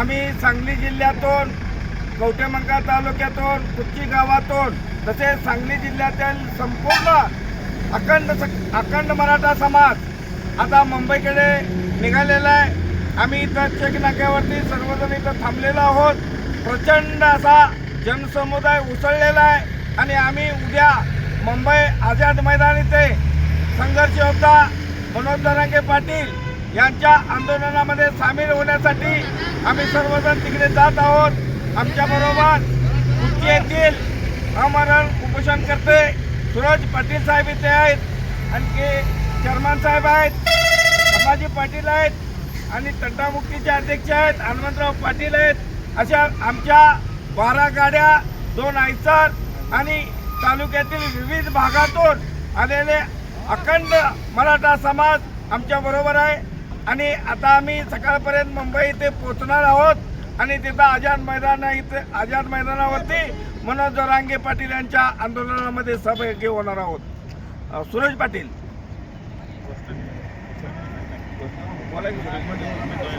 आम्ही सांगली जिल्ह्यातून कवटेमंका तालुक्यातून कुच्ची गावातून तसेच सांगली जिल्ह्यातील संपूर्ण अखंड स- अखंड मराठा समाज आता मुंबईकडे निघालेला आहे. आम्ही इथं चेक नाक्यावरती सर्वजण इथं थांबलेलो आहोत. प्रचंड असा जनसमुदाय उसळलेला आहे आणि आम्ही उद्या मुंबई आझाद मैदान इथे संघर्ष योद्धा मनोज दरांगे पाटील यांच्या आंदोलनामध्ये सामील होण्यासाठी आम्ही सर्वजण तिकडे जात आहोत. आमच्याबरोबर कुर्ची येथील आमरण उपोषण करते. सूरज पाटील साहेब इथे आहेत. आणखी चर्मन साहेब आहेत. संभाजी पाटील आहेत. आणि तंटामुक्तीचे अध्यक्ष आहेत. हनुमंतराव पाटील आहेत. अशा आमच्या बारा गाड्या दोन आयसर आणि तालुक्यातील विविध भागातून आलेले अखंड मराठा समाज आमच्या बरोबर आहे. आणि आता आम्ही सकाळपर्यंत मुंबई इथे पोहोचणार आहोत आणि तिथं आझाद मैदान आहे इथे आझाद मैदानावरती मनोज जरांगे पाटील यांच्या आंदोलनामध्ये सहभागी होणार आहोत सुरेश पाटील बोला सुरेश पाटील.